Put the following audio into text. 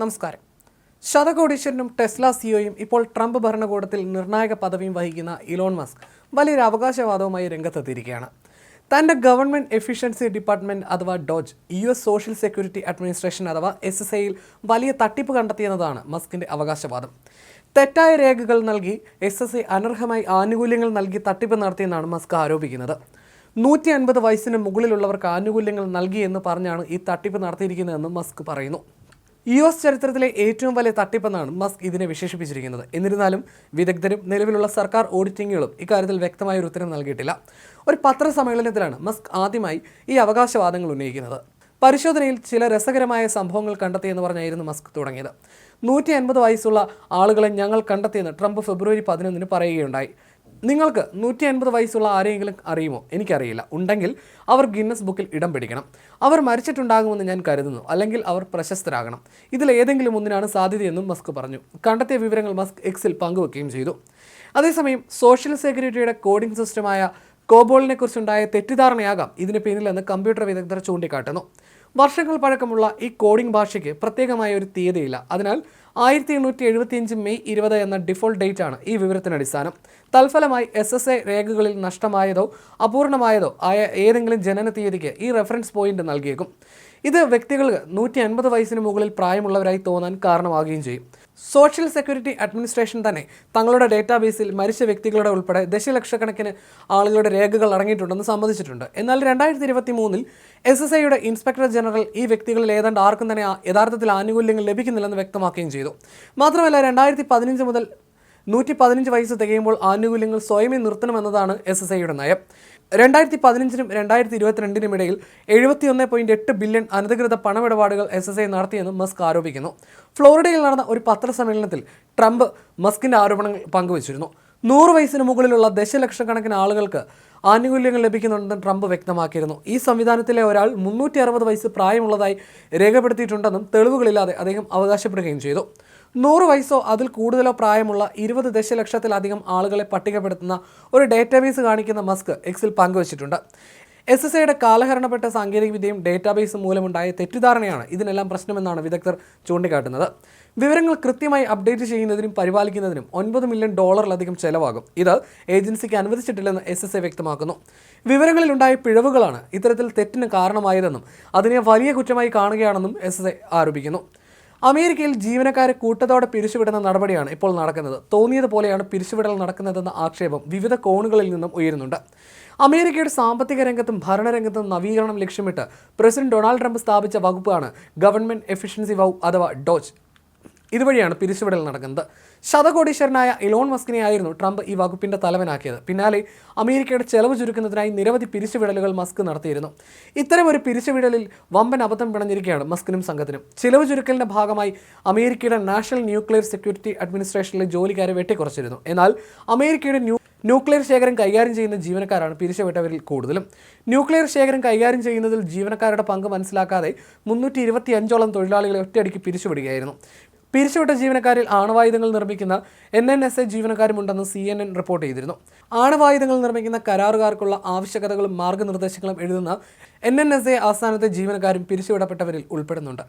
നമസ്കാരം. ശതകോടീശ്വരനും ടെസ്ല സിഒയും ഇപ്പോൾ ട്രംപ് ഭരണകൂടത്തിൽ നിർണായക പദവിയും വഹിക്കുന്ന ഇലോൺ മസ്ക് വലിയൊരു അവകാശവാദവുമായി രംഗത്തെത്തിയിരിക്കുകയാണ്. തന്റെ ഗവൺമെന്റ് എഫിഷ്യൻസി ഡിപ്പാർട്ട്മെന്റ് അഥവാ DOGE U S social security administration അഥവാ എസ് എസ് ഐയിൽ വലിയ തട്ടിപ്പ് കണ്ടെത്തിയെന്നതാണ് മസ്കിന്റെ അവകാശവാദം. തെറ്റായ രേഖകൾ നൽകി എസ് എസ് ഐ അനർഹമായി ആനുകൂല്യങ്ങൾ നൽകി തട്ടിപ്പ് നടത്തിയെന്നാണ് മസ്ക് ആരോപിക്കുന്നത്. നൂറ്റി അൻപത് വയസ്സിന് മുകളിലുള്ളവർക്ക് ആനുകൂല്യങ്ങൾ നൽകിയെന്ന് പറഞ്ഞാണ് ഈ തട്ടിപ്പ് നടത്തിയിരിക്കുന്നതെന്ന് മസ്ക് പറയുന്നു. യു എസ് ചരിത്രത്തിലെ ഏറ്റവും വലിയ തട്ടിപ്പെന്നാണ് മസ്ക് ഇതിനെ വിശേഷിപ്പിച്ചിരിക്കുന്നത്. എന്നിരുന്നാലും വിദഗ്ധരും നിലവിലുള്ള സർക്കാർ ഓഡിറ്റിങ്ങുകളും ഇക്കാര്യത്തിൽ വ്യക്തമായ ഒരു ഉത്തരം നൽകിയിട്ടില്ല. ഒരു പത്രസമ്മേളനത്തിലാണ് മസ്ക് ആദ്യമായി ഈ അവകാശവാദങ്ങൾ ഉന്നയിക്കുന്നത്. പരിശോധനയിൽ ചില രസകരമായ സംഭവങ്ങൾ കണ്ടെത്തിയെന്ന് പറഞ്ഞായിരുന്നു മസ്ക് തുടങ്ങിയത്. നൂറ്റി അൻപത് വയസ്സുള്ള ആളുകളെ ഞങ്ങൾ കണ്ടെത്തിയെന്ന് ട്രംപ് ഫെബ്രുവരി പതിനൊന്നിന് പറയുകയുണ്ടായി. നിങ്ങൾക്ക് നൂറ്റി അൻപത് വയസ്സുള്ള ആരെങ്കിലും അറിയുമോ? എനിക്കറിയില്ല. ഉണ്ടെങ്കിൽ അവർ ഗിന്നസ് ബുക്കിൽ ഇടം പിടിക്കണം. അവർ മരിച്ചിട്ടുണ്ടാകുമെന്ന് ഞാൻ കരുതുന്നു. അല്ലെങ്കിൽ അവർ പ്രശസ്തരാകണം. ഇതിൽ ഏതെങ്കിലും ഒന്നിനാണ് സാധ്യതയെന്നും മസ്ക് പറഞ്ഞു. കണ്ടെത്തിയ വിവരങ്ങൾ മസ്ക് എക്സിൽ പങ്കുവെക്കുകയും ചെയ്തു. അതേസമയം സോഷ്യൽ സെക്യൂരിറ്റിയുടെ കോഡിംഗ് സിസ്റ്റമായ കോബോളിനെ കുറിച്ചുണ്ടായ തെറ്റിദ്ധാരണയാകാം ഇതിന് പിന്നിലെന്ന് കമ്പ്യൂട്ടർ വിദഗ്ധർ ചൂണ്ടിക്കാട്ടുന്നു. വർഷങ്ങൾ പഴക്കമുള്ള ഈ കോഡിംഗ് ഭാഷയ്ക്ക് പ്രത്യേകമായ ഒരു തീയതിയില്ല. അതിനാൽ ആയിരത്തി എണ്ണൂറ്റി എഴുപത്തിയഞ്ച് മെയ് ഇരുപത് എന്ന ഡിഫോൾട്ട് ഡേറ്റ് ആണ് ഈ വിവരത്തിന് അടിസ്ഥാനം തൽഫലമായി എസ് എസ് എ രേഖകളിൽ നഷ്ടമായതോ അപൂർണമായതോ ആയ ഏതെങ്കിലും ജനന തീയതിക്ക് ഈ റെഫറൻസ് പോയിന്റ് നൽകിയേക്കും. ഇത് വ്യക്തികൾക്ക് നൂറ്റി അൻപത് വയസ്സിന് മുകളിൽ പ്രായമുള്ളവരായി തോന്നാൻ കാരണമാകുകയും ചെയ്യും. സോഷ്യൽ സെക്യൂരിറ്റി അഡ്മിനിസ്ട്രേഷൻ തന്നെ തങ്ങളുടെ ഡേറ്റാബേസിൽ മരിച്ച വ്യക്തികളുടെ ഉൾപ്പെടെ ദശലക്ഷക്കണക്കിന് ആളുകളുടെ രേഖകൾ അടങ്ങിയിട്ടുണ്ടെന്ന് സമ്മതിച്ചിട്ടുണ്ട്. എന്നാൽ രണ്ടായിരത്തി ഇരുപത്തി മൂന്നിൽ എസ് എസ് ഐയുടെ ഇൻസ്പെക്ടർ ജനറൽ ഈ വ്യക്തികളിൽ ഏതാണ്ട് ആർക്കും തന്നെ യഥാർത്ഥത്തിൽ ആനുകൂല്യങ്ങൾ ലഭിക്കുന്നില്ലെന്ന് വ്യക്തമാക്കുകയും ചെയ്തു. മാത്രമല്ല രണ്ടായിരത്തി പതിനഞ്ച് മുതൽ നൂറ്റി പതിനഞ്ച് വയസ്സ് തികയുമ്പോൾ ആനുകൂല്യങ്ങൾ സ്വയമേ നിർത്തണമെന്നതാണ് എസ് എസ് ഐയുടെ നയം. രണ്ടായിരത്തി പതിനഞ്ചിനും രണ്ടായിരത്തി ഇരുപത്തിരണ്ടിനും ഇടയിൽ എഴുപത്തിയൊന്ന് പോയിന്റ് എട്ട് ബില്യൺ അനധികൃത പണമിടപാടുകൾ എസ് എസ് ഐ നടത്തിയെന്ന് മസ്ക് ആരോപിക്കുന്നു. ഫ്ലോറിഡയിൽ നടന്ന ഒരു പത്രസമ്മേളനത്തിൽ ട്രംപ് മസ്കിന്റെ ആരോപണങ്ങൾ പങ്കുവച്ചിരുന്നു. നൂറ് വയസ്സിന് മുകളിലുള്ള ദശലക്ഷക്കണക്കിന് ആളുകൾക്ക് ആനുകൂല്യങ്ങൾ ലഭിക്കുന്നുണ്ടെന്ന് ട്രംപ് വ്യക്തമാക്കിയിരുന്നു. ഈ സംവിധാനത്തിലെ ഒരാൾ മുന്നൂറ്റി അറുപത് വയസ്സ് പ്രായമുള്ളതായി രേഖപ്പെടുത്തിയിട്ടുണ്ടെന്നും തെളിവുകളില്ലാതെ അദ്ദേഹം അവകാശപ്പെടുകയും ചെയ്തു. നൂറ് വയസ്സോ അതിൽ കൂടുതലോ പ്രായമുള്ള ഇരുപത് ദശലക്ഷത്തിലധികം ആളുകളെ പട്ടികപ്പെടുത്തുന്ന ഒരു ഡേറ്റാബേസ് കാണിക്കുന്ന മസ്ക് എക്സിൽ പങ്കുവച്ചിട്ടുണ്ട്. എസ് എസ് ഐയുടെ കാലഹരണപ്പെട്ട സാങ്കേതികവിദ്യയും ഡേറ്റാബേസും മൂലമുണ്ടായ തെറ്റിദ്ധാരണയാണ് ഇതിനെല്ലാം പ്രശ്നമെന്നാണ് വിദഗ്ധർ ചൂണ്ടിക്കാട്ടുന്നത്. വിവരങ്ങൾ കൃത്യമായി അപ്ഡേറ്റ് ചെയ്യുന്നതിനും പരിപാലിക്കുന്നതിനും ഒൻപത് മില്യൺ ഡോളറിലധികം ചെലവാകും. ഇത് ഏജൻസിക്ക് അനുവദിച്ചിട്ടില്ലെന്ന് എസ് എസ് ഐ വ്യക്തമാക്കുന്നു. വിവരങ്ങളിലുണ്ടായ പിഴവുകളാണ് ഇത്തരത്തിൽ തെറ്റിന് കാരണമായതെന്നും അതിനെ വലിയ കുറ്റമായി കാണുകയാണെന്നും എസ് എസ് ഐ ആരോപിക്കുന്നു. അമേരിക്കയിൽ ജീവനക്കാരെ കൂട്ടത്തോടെ പിരിച്ചുവിടുന്ന നടപടിയാണ് ഇപ്പോൾ നടക്കുന്നത്. തോന്നിയതുപോലെയാണ് പിരിച്ചുവിടൽ നടക്കുന്നതെന്ന ആക്ഷേപം വിവിധ കോണുകളിൽ നിന്നും ഉയരുന്നുണ്ട്. അമേരിക്കയുടെ സാമ്പത്തിക രംഗത്തും ഭരണരംഗത്തും നവീകരണം ലക്ഷ്യമിട്ട് പ്രസിഡന്റ് ഡൊണാൾഡ് ട്രംപ് സ്ഥാപിച്ച വകുപ്പാണ് ഗവൺമെന്റ് എഫിഷ്യൻസി വകുപ്പ് അഥവാ ഡോജ് ഇതുവഴിയാണ് പിരിച്ചുവിടൽ നടക്കുന്നത്. ശതകോടീശ്വരനായ ഇലോൺ മസ്കിനെ ആയിരുന്നു ട്രംപ് ഈ വകുപ്പിന്റെ തലവനാക്കിയത്. പിന്നാലെ അമേരിക്കയുടെ ചെലവ് ചുരുക്കുന്നതിനായി നിരവധി പിരിച്ചുവിടലുകൾ മസ്ക് നടത്തിയിരുന്നു. ഇത്തരം ഒരു പിരിച്ചുവിടലിൽ വമ്പൻ അബദ്ധം പിണഞ്ഞിരിക്കുകയാണ് മസ്കിനും സംഘത്തിനും. ചെലവ് ചുരുക്കലിന്റെ ഭാഗമായി അമേരിക്കയുടെ നാഷണൽ ന്യൂക്ലിയർ സെക്യൂരിറ്റി അഡ്മിനിസ്ട്രേഷനിലെ ജോലിക്കാരെ വെട്ടിക്കുറച്ചിരുന്നു. എന്നാൽ അമേരിക്കയുടെ ന്യൂ ന്യൂക്ലിയർ ശേഖരം കൈകാര്യം ചെയ്യുന്ന ജീവനക്കാരാണ് പിരിച്ചുവിട്ടവരിൽ കൂടുതലും. ന്യൂക്ലിയർ ശേഖരം കൈകാര്യം ചെയ്യുന്നതിൽ ജീവനക്കാരുടെ പങ്ക് മനസ്സിലാക്കാതെ മുന്നൂറ്റി ഇരുപത്തി അഞ്ചോളം തൊഴിലാളികളെ ഒറ്റയടിക്ക് പിരിച്ചുവിടുകയായിരുന്നു. പിരിച്ചുവിട്ട ജീവനക്കാരിൽ ആണവായുധങ്ങൾ നിർമ്മിക്കുന്ന എൻ എൻ എസ് എ ജീവനക്കാരുമുണ്ടെന്ന് സി എൻ എൻ റിപ്പോർട്ട് ചെയ്തിരുന്നു. ആണവായുധങ്ങൾ നിർമ്മിക്കുന്ന കരാറുകാർക്കുള്ള ആവശ്യകതകളും മാർഗനിർദ്ദേശങ്ങളും എഴുതുന്ന എൻ എൻ എസ് എ ആസ്ഥാനത്തെ ജീവനക്കാരും പിരിച്ചുവിടപ്പെട്ടവരിൽ ഉൾപ്പെടുന്നുണ്ട്.